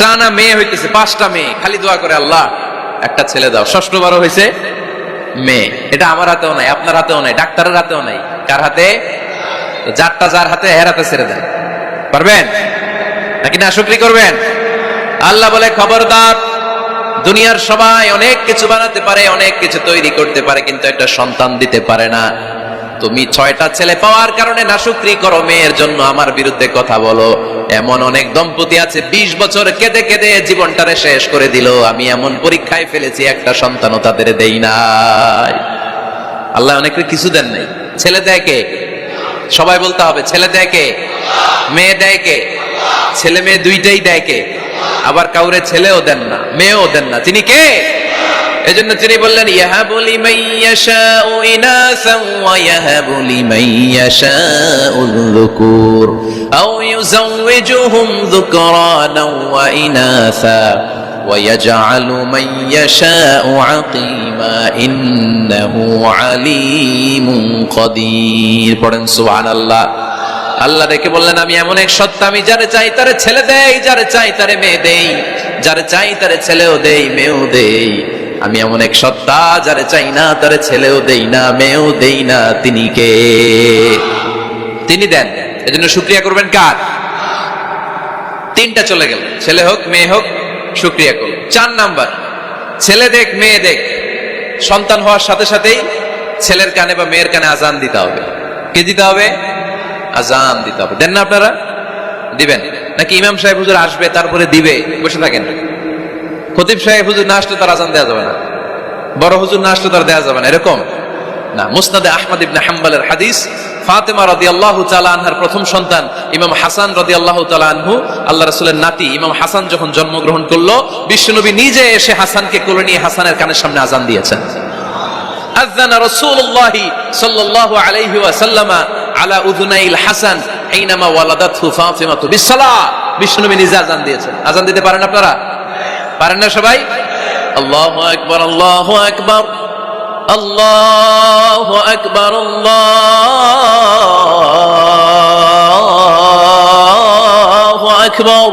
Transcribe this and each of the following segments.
টানা মেয়ে হইতেছে, পাঁচটা মেয়ে। খালি দোয়া করে, আল্লাহ, একটা ছেলে দাও। ষষ্ঠবারও হয়েছে মেয়ে। এটা আমার হাতেও নাই, আপনার হাতেও নাই, ডাক্তারের হাতেও নাই। কার হাতে? যারটা যার হাতে হের হাতে ছেড়ে দেন। পারবেন? নাকি না, শুক্রি করবেন? আল্লাহ বলে, খবরদার, দুনিয়ার সবাই অনেক কিছু বানাতে পারে, অনেক কিছু তৈরি করতে পারে, কিন্তু একটা সন্তান দিতে পারে না। তুমি ছয়টা ছেলে পাওয়ার কারণে না নাশুক্রি করো, মেয়ের জন্য আমার বিরুদ্ধে কথা বলো। এমন অনেক দম্পতি আছে ২০ বছর কেঁদে কেঁদে জীবনটারে শেষ করে দিল। আমি এমন পরীক্ষায় ফেলেছি, একটা সন্তানও তাদের দেই নাই। আল্লাহ অনেকের কিছু দেন নাই। ছেলে দেয় কে? সবাই বলতে হবে, ছেলে দেয় কে? মেয়ে দেয় কে? ছেলে মেয়ে দুইটাই দেয় কে? আবার কাউরে ছেলেও দেন না, মেয়েও দেন না। তিনি কে? এজন্য তিনি বললেন, ইয়াহাবু লিমান ইয়াশাউ ইনাসান ওয়া ইয়াহাবু লিমান আও ইউযাওwijuhum যুকরানান ওয়া ইনাসা ويجعل من يشاء عقيما إنه عليم قدير পড়েন সুবহানাল্লাহ আল্লাহ দেখে বললেন আমি এমন এক সত্তা আমি যারে চাই তারে ছেলে দেই যারে চাই তারে মেয়ে দেই যারে চাই তারে ছেলেও দেই মেয়েও দেই আমি এমন এক সত্তা যারে চাই না তারে ছেলেও দেই না মেয়েও দেই না তিনি কে তিনি দেন এজন্য শুক্রিয়া করবেন কার? তিনটা চলে গেল। ছেলে হোক, মেয়ে হোক, শুক্রিয়া করুন চার নাম্বার, ছেলে দেখ, মেয়ে দেখ। সন্তান হওয়ার সাথে সাথেই ছেলের কানে বা মেয়ের কানে আজান দিতে হবে। কে দিতে হবে? আজান দিতে হবে। দেন না আপনারা? দিবেন। নাকি ইমাম সাহেব হুজুর আসবে, তারপরে দিবে? বসে থাকেন। খতিব সাহেব হুজুর না আসলে তার আজান দেওয়া যাবে না। বড় হুজুর না আসলে তার দেওয়া যাবে না। এরকম? না, মুসনাদে আহমদ ইবনে হাম্বালের হাদিস ফাতেমা রাদিয়াল্লাহু তাআলা আনহার প্রথম সন্তান ইমাম হাসান রাদিয়াল্লাহু তাআলা আনহু, আল্লাহ রাসূলের নাতি ইমাম হাসান যখন জন্মগ্রহণ করল, বিশ্বনবী নিজে এসে হাসানকে কোলে নিয়ে হাসানের কানের সামনে আজান দিয়েছেন। আযানা রাসূলুল্লাহ সাল্লাল্লাহু আলাইহি ওয়াসাল্লামা আলা উযুনাইল হাসান হাইনামা ওয়ালাদাতহু ফাতিমাতু বিসসালাহ। বিশ্বনবী নিজে আজান দিয়েছেন। আজান দিতে পারেন আপনারা? পারেন না সবাই? আল্লাহু আকবার আল্লাহু আকবার। আল্লাহু আকবার আল্লাহু আকবার।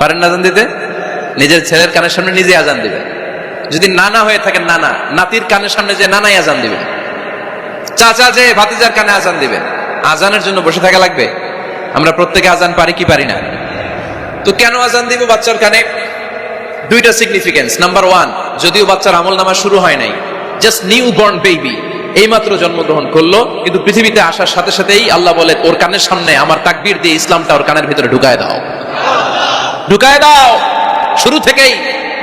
পারেন না আজান দিতে? নিজের ছেলের কানের সামনে নিজে আজান দিবে যদি নানা হয়ে থাকেন নানা, নাতির কানের সামনে যে নানাই আজান দিবেন। চাচা যে ভাতিজার কানে আজান দিবে আজানের জন্য বসে থাকা লাগবে? আমরা প্রত্যেকে আজান পারি কি পারি না? তো কেন আজান দিব বাচ্চার কানে? দুইটা সিগনিফিকেন্স নাম্বার ওয়ান যদিও বাচ্চার আমল নামা শুরু হয় নাই। জাস্ট নিউ বর্ন বেবি এইমাত্র জন্মগ্রহণ করল, কিন্তু পৃথিবীতে আসার সাথে সাথেই আল্লাহ বলে, ওর কানের সামনে আমার তাকবীর দিয়ে ইসলামটা ওর কানের ভিতরে ঢুকায় দাও। ঢুকায় দাও। শুরু থেকেই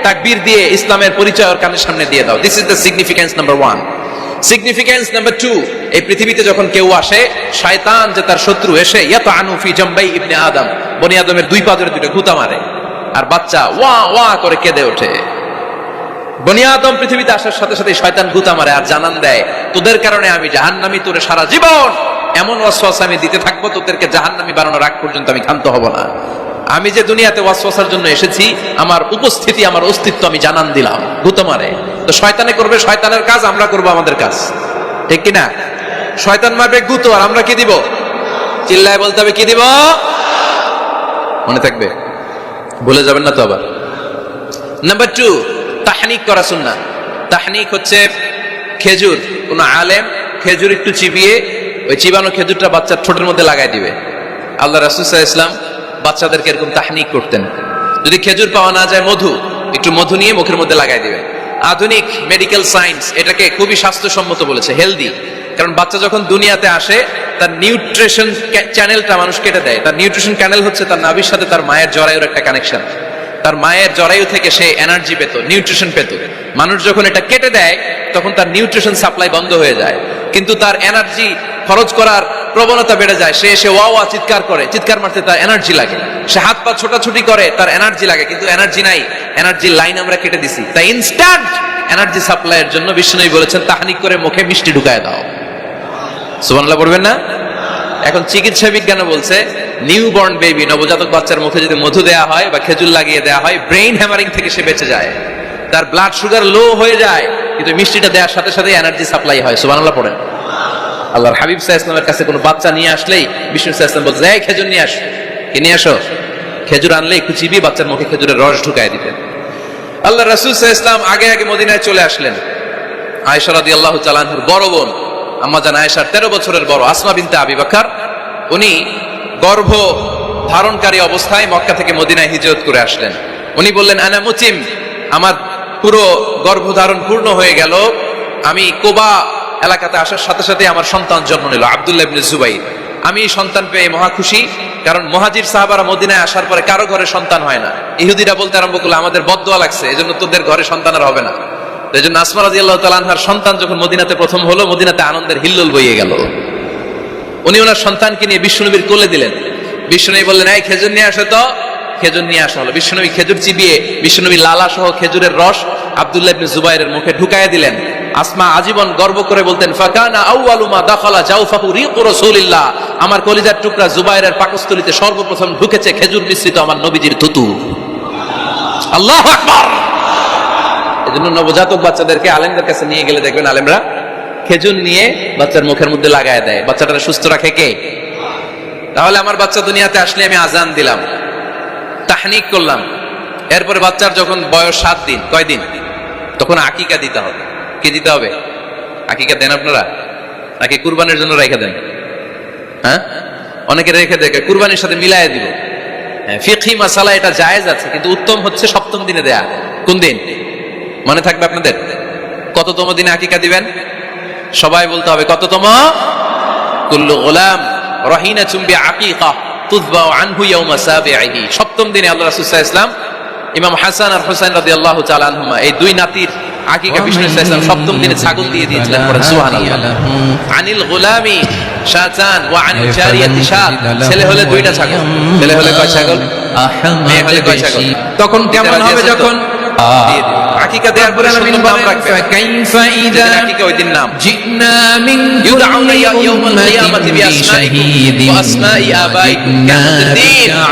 তাকবীর দিয়ে ইসলামের পরিচয় ওর কানের সামনে দিয়ে দাও। This is the significance number one significance number two এই পৃথিবীতে যখন কেউ আসে, শয়তান যে তার শত্রু এসে ইয়াত আনুফি জম্বাই ইবনে আদম। বনি আদমের দুই পাদের দুটো গুতা মারে। আর বাচ্চা ওয়া ওয়া করে কেঁদে ওঠে। বনি আদম পৃথিবীতে আসার সাথে সাথে শয়তান গুতা মারে আর জানান দেয়, তোদের কারণে আমি জাহান্নামি, তোরে সারা জীবন এমন ওয়াসওয়াস আমি দিতে থাকব, তোদেরকে জাহান্নামি বানানোর আগ পর্যন্ত আমি ক্ষান্ত হব না। আমি যে দুনিয়াতে ওয়াসওয়াসার জন্য এসেছি, আমার উপস্থিতি, আমার অস্তিত্ব আমি জানান দিলাম গুতো মারে তো শয়তানে করবে, শয়তানের কাজ, আমরা করব আমাদের কাজ। ঠিক কি না শয়তান মারবে গুতো, আর আমরা কি দিব? চিল্লায় বলতে হবে, কি দিব? মনে থাকবে? ভুলে যাবেন না তো আবার। নাম্বার টু তাহনিক করা শুননা তাহনিক হচ্ছে খেজুর। কোন আলেম খেজুর একটু চিবিয়ে ওই চিবানো খেজুরটা বাচ্চার ঠোঁটের মধ্যে লাগাই দিবে। আল্লাহ রাসুসাহ ইসলাম বাচ্চাদেরকে এরকম তাহনিক করতেন। যদি খেজুর পাওয়া না যায় মধু, একটু মধু নিয়ে মুখের মধ্যে লাগাই দিবে। আধুনিক মেডিকেল সায়েন্স এটাকে খুবই স্বাস্থ্যসম্মত বলেছে হেলদি কারণ বাচ্চা যখন দুনিয়াতে আসে, তার নিউট্রিশন চ্যানেলটা মানুষ কেটে দেয়। তার নিউট্রিশন চ্যানেল হচ্ছে তার নাভির সাথে তার মায়ের জরায়ুর একটা কানেকশন তার মায়ের জরায়ু থেকে সে এনার্জি পেত নিউট্রিশন পেত। মানুষ যখন এটা কেটে দেয়, তখন তার নিউট্রিশন সাপ্লাই বন্ধ হয়ে যায়। কিন্তু তার এনার্জি খরচ করার প্রবণতা বেড়ে যায়। সে এসে ওয়া ওয়া, চিৎকার করে। চিৎকার মারতে তার এনার্জি লাগে। সে হাত পা ছোটাছুটি করে, তার এনার্জি লাগে। কিন্তু এনার্জি নাই। এনার্জি লাইন আমরা কেটে দিছি। তাই ইনস্ট্যান্ট এনার্জি সাপ্লাইয়ের জন্য বিষ্ণুই বলেছেন, তাহানিক করে মুখে মিষ্টি ঢুকায় দাও। সুবহানাল্লাহ পড়বেন না? এখন চিকিৎসা বিজ্ঞানে বলছে নিউ বর্ন বেবি নবজাতক বাচ্চার মুখে যদি মধু দেওয়া হয় বা খেজুর লাগিয়ে দেওয়া হয় ব্রেইন হ্যামারিং থেকে সে বেঁচে যায়। তার ব্লাড সুগার লো হয়ে যায়, কিন্তু মিষ্টিটা দেওয়ার সাথে সাথে এনার্জি সাপ্লাই হয়। সুবহানাল্লাহ পড়েন। আল্লাহর হাবিব সাহা ইসলামের কাছে কোনো বাচ্চা নিয়ে আসলেই বিষ্ণু সাহা ইসলাম বলছে, এই খেজুর নিয়ে আস। কি নিয়ে আসো? খেজুর আনলে একটু বাচ্চার মুখে খেজুরের রস ঢুকায় দিতেন। আল্লাহ রাসুল সাহা ইসলাম আগে আগে মদিনায় চলে আসলেন। আয়েশা রাদি আল্লাহ চালানহুর বড় বোন। আম্মা আয়েশার তেরো বছরের বড় আসমা বিনতে আবি উনি গর্ভ ধারণকারী অবস্থায় মক্কা থেকে মদিনায় হিজরত করে আসলেন। উনি বললেন, আনা মুচিম আমার পুরো গর্ভধারণ পূর্ণ হয়ে গেল। আমি কোবা এলাকাতে আসার সাথে সাথে আমার সন্তান জন্ম নিল, আব্দুল্লাহ ইবনে জুবাইর আমি এই সন্তান পেয়ে মহা খুশি, কারণ মহাজির সাহাবারা মদিনায় আসার পরে কারও ঘরে সন্তান হয় না। ইহুদিরা বলতে আরম্ভ করল, আমাদের বদোয়া লাগছে, এজন্য তোদের ঘরে সন্তান আর হবে না। এই জন্য আসমা রাজি আল্লাহ সন্তান যখন মদিনাতে প্রথম হলো, মদিনাতে আনন্দের হিল্লোল বইয়ে গেল। উনি ওনার সন্তানকে নিয়ে বিষ্ণুনবীর কোলে দিলেন। বিষ্ণুনবী বললেন, এই খেজুর নিয়ে আসো তো। খেজুর নিয়ে আসা হলো। বিষ্ণুনবী খেজুর চিবিয়ে বিষ্ণুনবী লালা সহ খেজুরের রস আব্দুল্লাহ ইবনে জুবাইরের মুখে ঢুকায় দিলেন। আসমা আজীবন গর্ব করে বলতেন, ফাকানা আউয়ালুমা দাখালা জাওফাহু রিকু রাসূলিল্লাহ। আমার কলিজার টুকরা জুবাইরের পাকস্থলীতে সর্বপ্রথম ঢুকেছে খেজুর মিশ্রিত আমার নবীজির থুতু। আল্লাহু আকবার! এজন্য নবজাতক বাচ্চাদেরকে আলেমদের কাছে নিয়ে গেলে দেখবেন আলেমরা খেজুর নিয়ে বাচ্চার মুখের মধ্যে লাগায় দেয়। বাচ্চাটা সুস্থ রাখে কে? তাহলে আমার বাচ্চা দুনিয়াতে আসলে আমি আজান দিলাম তাহনিক করলাম। এরপরে বাচ্চার যখন বয়স সাত দিন কয় দিন? তখন আকিকা দিতে হবে। কি দিতে হবে? আকিকা দেন আপনারা? নাকি কুরবানের জন্য রেখে দেন? হ্যাঁ? অনেকে রেখে দেখে কুরবানির সাথে মিলায় দিব। হ্যাঁ, ফিকহি মাসালা এটা জায়েজ আছে কিন্তু উত্তম হচ্ছে সপ্তম দিনে দেয়া। কোন দিন? মনে থাকবে আপনাদের? কততম দিনে আকিকা দিবেন? সবাই বলতে হবে কততম? কুল্লু গোলাম রহিনা চুম্বি আকিকা তুজবা আনহু ইয়াউমা সাবিহি সপ্তম দিনে আল্লাহ রাসূল সাল্লাল্লাহু আলাইহি ইমাম হাসান আর হুসাইন রাদিয়াল্লাহু তাআলা আনহুমা এই দুই নাতির আকিকা বিষ্ণু সাল্লাল্লাহু সপ্তম দিনে ছাগল দিয়ে দিয়েছিলেন পরে সুবহানাল্লাহ। আনিল গোলামি শাতান ওয়া আনিল জারিয়াতি শাত ছেলে হলে দুইটা ছাগল ছেলে হলে কয় ছাগল? মেয়ে হলে কয় ছাগল? তখন কেমন হবে যখন? দিয়ে। আকিকা দেওয়ার পরে নাম কাইফা ওই দিন নাম? মিন ইউদাউনা বিআসমাইকুম ওয়া আসমাই আবাইকুম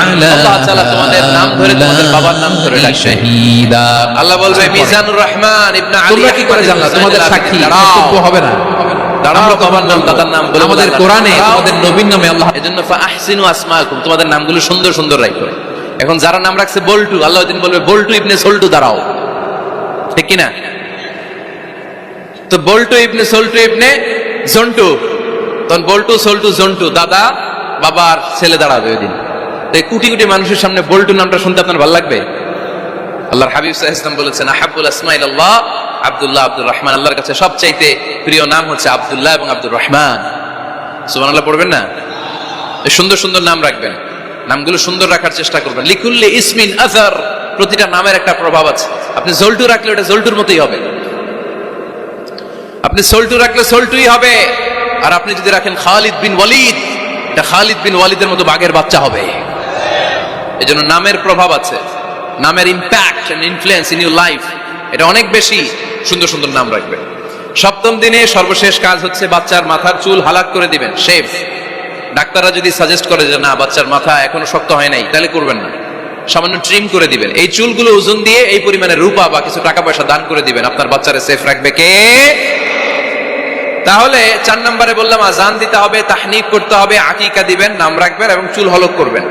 আল্লাহ তাআলা তোমাদের নাম ধরে তোমাদের বাবার নাম ধরে ডাকবে শাহীদা। আল্লাহ বলবে মিজানুর রহমান ইবনে আলী তোমরা কি করে জানলা? তোমাদের সাক্ষী হবে না। তোমাদের নামগুলো সুন্দর সুন্দর রাখো এখন যারা নাম রাখছে বল্টু আল্লাহ বলবে বল্টু ইবনে সল্টু দাঁড়াও। ঠিক কি না তো বল্টু ইবনে সল্টু ইবনে জন্টু। তখন বল্টু, সল্টু, জন্টু, দাদা, বাবার ছেলে দাঁড়াবে ওই দিন। তো এই কোটি কোটি মানুষের সামনে বল্টু নামটা শুনতে আপনার ভালো লাগবে? আল্লাহর হাবিব সাহা ইসলাম বলেছেন আহাবুল আসমাইল আল্লাহ আবদুল্লাহ আব্দুর রহমান। আল্লাহর কাছে সবচাইতে প্রিয় নাম হচ্ছে আবদুল্লাহ এবং আব্দুর রহমান। সুমান আল্লাহ পড়বেন না? সুন্দর সুন্দর নাম রাখবেন। নামগুলো সুন্দর রাখার চেষ্টা করবেন। লিকুল্লি ইসমিন আজার প্রতিটা নামের একটা প্রভাব আছে। আপনি জল্টু রাখলে ওটা জল্টুর মতোই হবে। আপনি সল্টু রাখলে সল্টুই হবে। আর আপনি যদি রাখেন খালিদ বিন ওয়ালিদ, এটা খালিদ বিন ওয়ালিদের মতো বাঘের বাচ্চা হবে। এই জন্য নামের প্রভাব আছে, নামের impact and influence in your life এটা অনেক বেশি সুন্দর সুন্দর নাম রাখবে। সপ্তম দিনে সর্বশেষ কাজ হচ্ছে বাচ্চার মাথার চুল হালাক করে দিবেন শেভ ডাক্তাররা যদি সাজেস্ট করে যে না, বাচ্চার মাথা এখনও শক্ত হয় নাই, তাহলে করবেন না। সামান্য ট্রিম করে দিবেন। এই চুলগুলো ওজন দিয়ে এই পরিমাণে রূপা বা কিছু টাকা পয়সা দান করে দিবেন। আপনার বাচ্চারা সেফ রাখবে কে? তাহলে চার নম্বরে বললাম, আজান দিতে হবে, তাহনিক করতে হবে, আকিকা দিবেন, নাম রাখবেন এবং চুল হলক করবেন।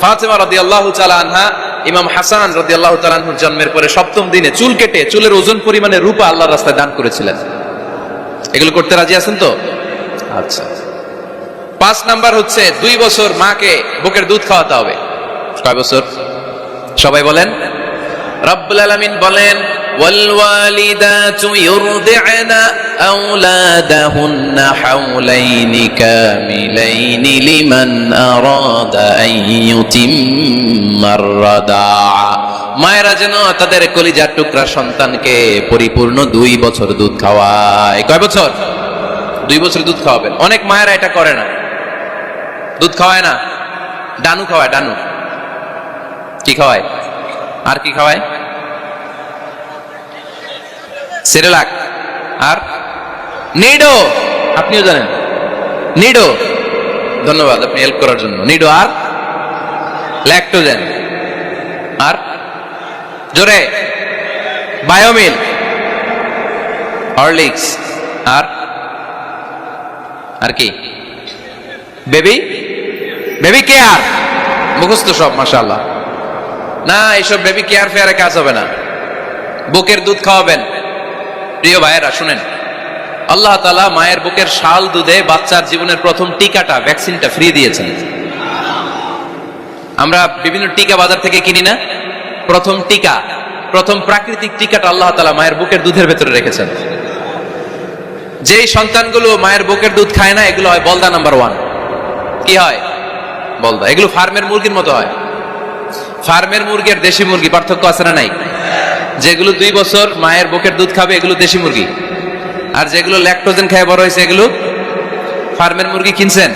ফাতেমা রদি আল্লাহ আনহা, ইমাম হাসান রদি আল্লাহ তালানহুর জন্মের পরে সপ্তম দিনে চুল কেটে চুলের ওজন পরিমাণে রূপা আল্লাহর রাস্তায় দান করেছিলেন। এগুলো করতে রাজি আছেন তো? আচ্ছা। পাঁচ নাম্বার হচ্ছে, দুই বছর মাকে বুকের দুধ খাওয়াতে হবে। কয় বছর? সবাই বলেন রব্বুল আলামিন বলেন والوالدات يرضعن أولادهن حولين كاملين لمن أراد أن يتم الرضاعة মায়েরা যেন তাদের কলিজার টুকরা সন্তানকে পরিপূর্ণ দুই বছর দুধ খাওয়ায় কয় বছর দুই বছর দুধ খাওয়াবেন অনেক মায়েরা এটা করে না দুধ খাওয়ায় না ডানু খাওয়ায় ডানু কি খাওয়ায়? আর কি খাওয়ায়? সেরেলাক। আর? নিডো। আপনিও জানেন। নিডো। ধন্যবাদ আপনি হেল্প করার জন্য। নিডো আর? ল্যাকটোজেন আর? জোরে। বায়োমিল হরলিক্স আর? আর কি? বেবি বেবি কেয়ার মুখস্থ সব, মাশাআল্লাহ। না এইসব বেবি কেয়ার ফেয়ারে কাজ হবে না। বুকের দুধ খাওয়াবেন। প্রিয় ভাইয়েরা, শুনেন। আল্লাহ তালা মায়ের বুকের শাল দুধে বাচ্চার জীবনের প্রথম টিকাটা ভ্যাকসিনটা ফ্রি দিয়েছেন। আমরা বিভিন্ন টিকা বাজার থেকে কিনি না। প্রথম টিকা, প্রথম প্রাকৃতিক টিকাটা আল্লাহ তালা মায়ের বুকের দুধের ভেতরে রেখেছেন। যেই সন্তানগুলো মায়ের বুকের দুধ খায় না, এগুলো হয় বলদা নাম্বার ওয়ান কি হয়? বলদা। এগুলো ফার্মের মুরগির মতো হয়। ফার্মের মুরগি আর দেশি মুরগি, পার্থক্য আছে না নাই? যেগুলো দুই বছর মায়ের বুকের দুধ খাবে, এগুলো দেশি মুরগি। আর যেগুলো ল্যাকটোজেন খেয়ে বড় হয়েছে, এগুলো ফার্মের মুরগি কিনছেন।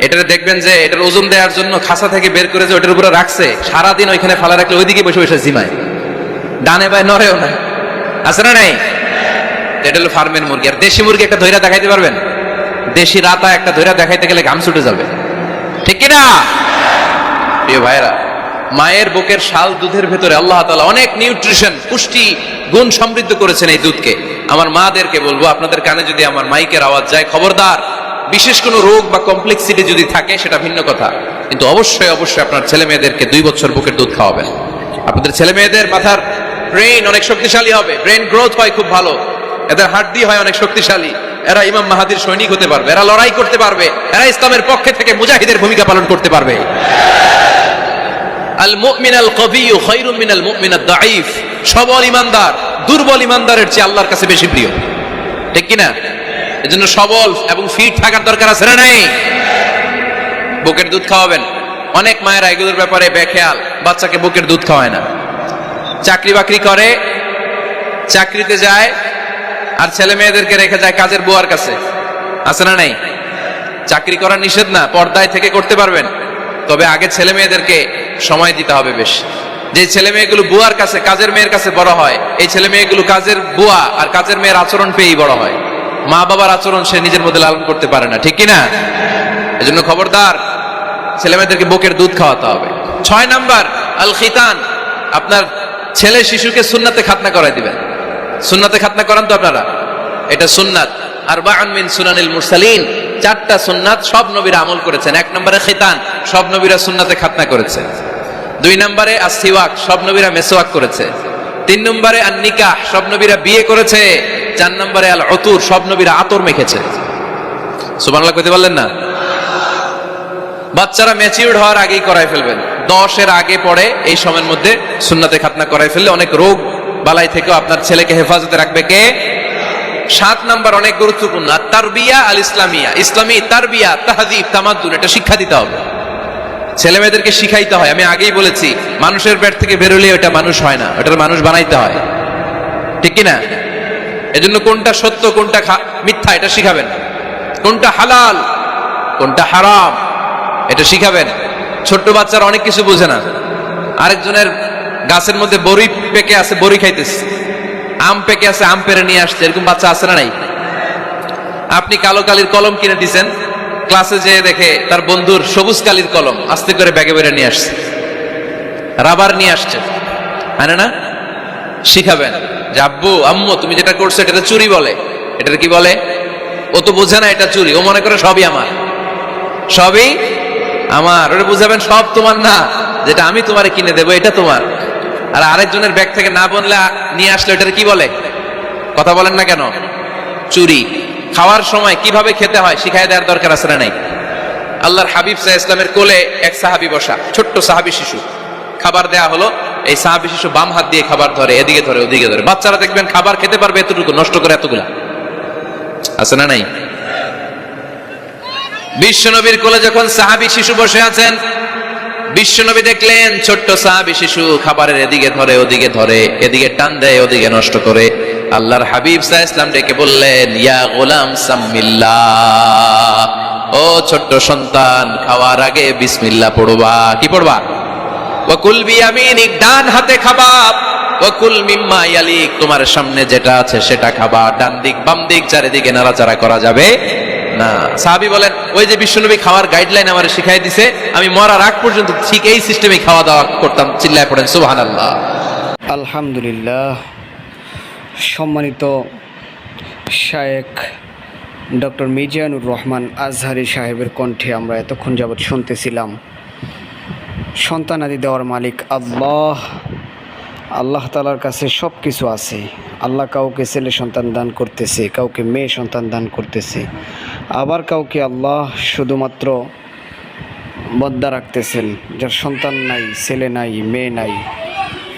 এটাতে দেখবেন যে এটার ওজন দেওয়ার জন্য খাসা থেকে বের করে যে ওটার উপরে রাখছে, সারাদিন ওইখানে ফালা রাখলে ওইদিকে বসে বসে জিমায়। ডানে বায় নড়েও না। আছে না নাই? এটা হলো ফার্মের মুরগি। আর দেশি মুরগি একটা ধৈরা দেখাইতে পারবেন? দেশি রাতা একটা ধৈরা দেখাইতে গেলে ঘাম ছুটে যাবে। ঠিক কিনা? প্রিয় ভাইরা মায়ের বুকের শাল দুধের ভেতরে আল্লাহ তাআলা অনেক নিউট্রিশন, পুষ্টি গুণ সমৃদ্ধ করেছেন এই দুধকে। আমার মাদেরকে বলব, আপনাদের কানে যদি আমার মাইকের আওয়াজ যায়, খবরদার, বিশেষ কোনো রোগ বা কমপ্লেক্সিটি যদি থাকে, সেটা ভিন্ন কথা। কিন্তু অবশ্যই অবশ্যই আপনার ছেলে মেয়েদেরকে দুই বছর বুকের দুধ খাওয়াবেন। আপনাদের ছেলে মেয়েদের মাথার ব্রেন অনেক শক্তিশালী হবে। ব্রেন গ্রোথ হয় খুব ভালো। এদের হাড্ডি হয় অনেক শক্তিশালী। এরা ইমাম মাহাদির সৈনিক হতে পারবে। এরা লড়াই করতে পারবে। এরা ইসলামের পক্ষে থেকে মুজাহিদের ভূমিকা পালন করতে পারবে। আল মুমিন আল কবিয়ু খায়রুম মিনাল মুমিন আদ দাঈফ সবল ইমানদার, দুর্বল ইমানদারের চেয়ে আল্লাহর কাছে বেশি প্রিয়। ঠিক কি না এজন্য সবল এবং ফিট থাকার দরকার আছে না নাই? বুকের দুধ খাওয়াবেন। অনেক মায়েরা এগুলোর ব্যাপারে বেখেয়াল, বাচ্চাকে বুকের দুধ খাওয়ায় না। চাকরি বাকরি করে, চাকরিতে যায়, আর ছেলে মেয়েদেরকে রেখে যায় কাজের বুয়ার কাছে। আছে না নাই? চাকরি করা নিষেধ না, পর্দায় থেকে করতে পারবেন। তবে আগে ছেলে মেয়েদেরকে সময় দিতে হবে বেশ। যে ছেলে মেয়েগুলো বুয়ার কাছে, কাজের মেয়ের কাছে বড় হয়, এই ছেলে মেয়েগুলো কাজের বুয়া আর কাজের মেয়ের আচরণ পেয়েই বড় হয়। মা বাবার আচরণ সে নিজের মধ্যে লালন করতে পারে না, ঠিক কি এই জন্য খবরদার, ছেলে মেয়েদেরকে বুকের দুধ খাওয়াতে হবে। ছয় নাম্বার আল খিতান আপনার ছেলে শিশুকে সুন্নাতে খাতনা করাই দিবেন। সুন্নাতে খাতনা করান তো আপনারা? এটা সুন্নাত। আর মিন সুনানিল মুরসালিন, চারটা সুন্নাত সব নবীরা আমল করেছেন। এক নম্বরে খিতান সব নবীরা সুন্নাতে খাতনা করেছে। দুই নম্বরে আসিওয়াক সব নবীরা মেসোয়াক করেছে। তিন নম্বরে আর সব নবীরা বিয়ে করেছে। চার নম্বরে আল অতুর সব নবীরা আতর মেখেছে। সুবহানাল্লাহ কইতে পারলেন না? বাচ্চারা ম্যাচিউর্ড হওয়ার আগেই করাই ফেলবেন। দশের আগে পরে এই সময়ের মধ্যে সুন্নাতে খাতনা করাই ফেললে অনেক রোগ বালাই থেকেও আপনার ছেলেকে হেফাজতে রাখবে কে? সাত নাম্বার অনেক গুরুত্বপূর্ণ আর তারবিয়া আল ইসলামিয়া ইসলামী তারবিয়া, তাহাদিব, তামাদ্দুন, এটা শিক্ষা দিতে হবে। ছেলে মেয়েদেরকে শিখাইতে হয়। আমি আগেই বলেছি, মানুষের পেট থেকে বেরোলে ওটা মানুষ হয় না ওটার মানুষ বানাইতে হয়। ঠিক কি না? এজন্য কোনটা সত্য, কোনটা মিথ্যা, এটা শিখাবেন। কোনটা হালাল, কোনটা হারাম, এটা শিখাবেন। ছোট্ট বাচ্চারা অনেক কিছু বোঝে না। আরেকজনের গাছের মধ্যে বড়ি পেকে আছে, বড়ি খাইতেছে। আম পেকে আছে, আম পেরে নিয়ে আসছে, এরকম বাচ্চা আছে না নাই? আপনি কালো কালির কলম কিনে দিছেন ক্লাসে যেয়ে দেখে তার বন্ধুর সবুজ কালির কলম আস্তে করে ব্যাগে বেড়ে নিয়ে আসছে। রাবার নিয়ে আসছে। মানে না শিখাবেন যে, আব্বু, আম্মু, তুমি যেটা করছ এটা চুরি বলে। এটা কি বলে? ও তো বোঝে না এটা চুরি। ও মনে করে সবই আমার। সবই আমার। ওটা বুঝাবেন, সব তোমার না। যেটা আমি তোমারে কিনে দেবো, এটা তোমার। আর আরেকজনের ব্যাগ থেকে না বললে নিয়ে আসলে এটার কি বলে? কথা বলেন না কেন? চুরি। খাওয়ার সময় কীভাবে খেতে হয় শিখাই দেওয়ার দরকার আছে না নাই? আল্লাহর হাবিব সাহা ইসলামের কোলে এক সাহাবি বসা, ছোট্ট সাহাবি শিশু। খাবার দেয়া হলো, এই সাহাবি শিশু বাম হাত দিয়ে খাবার ধরে, এদিকে ধরে, ওদিকে ধরে। বাচ্চারা দেখবেন খাবার খেতে পারবে এতটুকু, নষ্ট করে এতগুলা। আছে না নাই? বিশ্বনবীর কোলে যখন সাহাবি শিশু বসে আছেন, বিশ্বনবী দেখলেন ছোট্ট সাহাবি শিশু খাবারের এদিকে ধরে, ওদিকে ধরে, এদিকে টান দেয়, ওদিকে নষ্ট করে। আল্লাহর হাবিব সাহ ইসলাম ডেকে বললেন, ইয়া গোলাম সাম্মিল্লা ও ছোট্ট সন্তান, খাওয়ার আগে বিসমিল্লা পড়বা। কি পড়বা? ওয়াকুল বিয়ামিনিক, ডান হাতে খাবা। ওয়াকুল মিম্মা ইয়ালিক, তোমার সামনে যেটা আছে সেটা খাবা। ডান দিক, বাম দিক, চারিদিকে নাড়াচাড়া করা যাবে না। সাহাবী বলেন, ওই যে বিশ্বনবী খাওয়ার গাইডলাইন আমার শিখাই দিছে, আমি মরার আগ পর্যন্ত ঠিক এই সিস্টেমে খাওয়া দাওয়া করতাম, চিল্লায় পড়েন, সুবহানাল্লাহ। আলহামদুলিল্লাহ। সম্মানিত শায়েক ডক্টর মিজানুর রহমান আজহারি সাহেবের কণ্ঠে আমরা এতক্ষণ যাবৎ শুনতেছিলাম। সন্তানাদি দেওয়ার মালিক আল্লাহ। আল্লাহ তালার কাছে সব কিছু আছে। আল্লাহ কাউকে ছেলে সন্তান দান করতেছে, কাউকে মেয়ে সন্তান দান করতেছে। আবার কাউকে আল্লাহ শুধুমাত্র বদ্দা রাখতেছেন, যার সন্তান নাই, ছেলে নাই, মেয়ে নাই।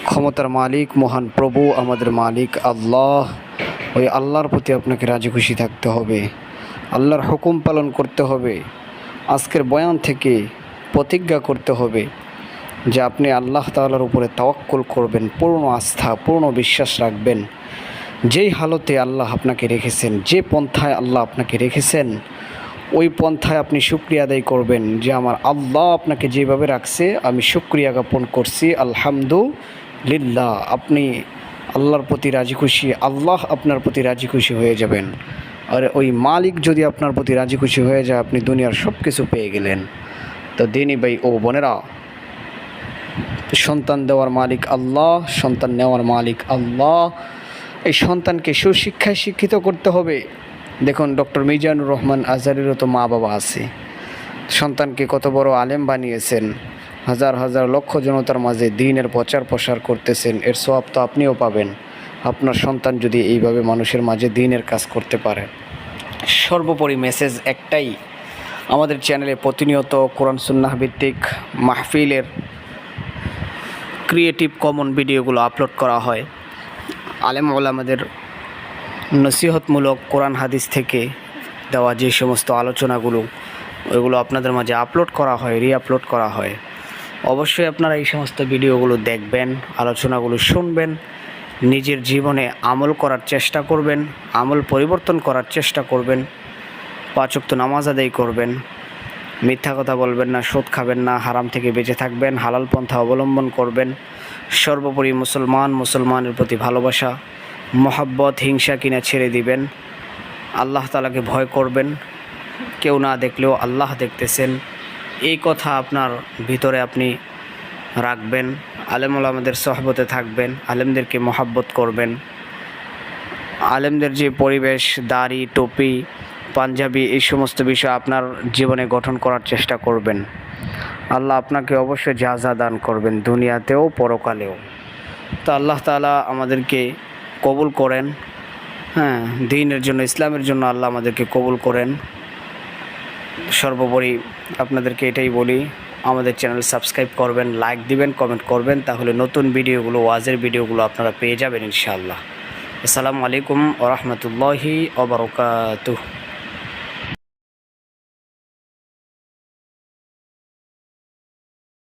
ক্ষমতার মালিক, মহান প্রভু, আমাদের মালিক, আল্লাহ। ওই আল্লাহর প্রতি আপনাকে রাজি খুশি থাকতে হবে। আল্লাহর হুকুম পালন করতে হবে। আজকের বয়ান থেকে প্রতিজ্ঞা করতে হবে যে আপনি আল্লাহ তাআলার উপরে তাওয়াক্কুল করবেন, পূর্ণ আস্থা, পূর্ণ বিশ্বাস রাখবেন। যেই হালতে আল্লাহ আপনাকে রেখেছেন, যে পন্থায় আল্লাহ আপনাকে রেখেছেন, ওই পন্থায় আপনি শুক্রিয়া আদায় করবেন যে আমার আল্লাহ আপনাকে যেভাবে রাখছে, আমি শুক্রিয়া জ্ঞাপন করছি আলহামদুলিল্লাহ আপনি আল্লাহর প্রতি রাজি খুশি, আল্লাহ আপনার প্রতি রাজি খুশি হয়ে যাবেন। আর ওই মালিক যদি আপনার প্রতি রাজি খুশি হয়ে যায়, আপনি দুনিয়ার সব কিছু পেয়ে গেলেন। তো দিনী ভাই ও বোনেরা, সন্তান দেওয়ার মালিক আল্লাহ, সন্তান নেওয়ার মালিক আল্লাহ। এই সন্তানকে সুশিক্ষায় শিক্ষিত করতে হবে। দেখুন, ডক্টর মিজানুর রহমান আজহারেরও তো মা বাবা আছে। সন্তানকে কত বড় আলেম বানিয়েছেন। হাজার হাজার লক্ষ জনতার মাঝে দিনের প্রচার প্রসার করতেছেন, এর সব তো আপনিও পাবেন। আপনার সন্তান যদি এইভাবে মানুষের মাঝে দিনের কাজ করতে পারে। সর্বোপরি মেসেজ একটাই, আমাদের চ্যানেলে প্রতিনিয়ত কোরআন সুন্নাহ ভিত্তিক মাহফিলের ক্রিয়েটিভ কমন ভিডিওগুলো আপলোড করা হয়। আলেম ওলামাদের নসিহতমূলক কোরআন হাদিস থেকে দেওয়া যে সমস্ত আলোচনাগুলো, ওইগুলো আপনাদের মাঝে আপলোড করা হয় রি আপলোড করা হয়। অবশ্যই আপনারা এই সমস্ত ভিডিওগুলো দেখবেন, আলোচনাগুলো শুনবেন, নিজের জীবনে আমল করার চেষ্টা করবেন, আমল পরিবর্তন করার চেষ্টা করবেন পাঁচক্ত নামাজ আদায় করবেন, মিথ্যা কথা বলবেন না, সুদ খাবেন না, হারাম থেকে বেঁচে থাকবেন, হালাল পন্থা অবলম্বন করবেন, সর্বোপরি মুসলমান মুসলমানের প্রতি ভালোবাসা, মহাব্বত, হিংসা কিনা ছেড়ে দিবেন, আল্লাহ তালাকে ভয় করবেন, কেউ না দেখলেও আল্লাহ দেখতেছেন। এই কথা আপনার ভিতরে আপনি রাখবেন, আলেমুল আমাদের সহবতে থাকবেন, আলেমদেরকে মহাব্বত করবেন। আলেমদের যে পরিবেশ, দাড়ি, টুপি, পাঞ্জাবি, এই সমস্ত বিষয় আপনার জীবনে গঠন করার চেষ্টা করবেন। আল্লাহ আপনাকে অবশ্যই যা যা দান করবেন দুনিয়াতেও, পরকালেও। তো আল্লাহ তালা আমাদেরকে কবুল করেন। হ্যাঁ দিনের জন্য, ইসলামের জন্য আল্লাহ আমাদেরকে কবুল করেন। সর্বোপরি আপনাদেরকে এটাই বলি, আমাদের চ্যানেল সাবস্ক্রাইব করবেন, লাইক দিবেন, কমেন্ট করবেন, তাহলে নতুন ভিডিওগুলো, ওয়াজের ভিডিওগুলো আপনারা পেয়ে যাবেন ইনশাআল্লাহ। আসসালামু আলাইকুম ওরহমতুল্লাহি ওবরকাতুহ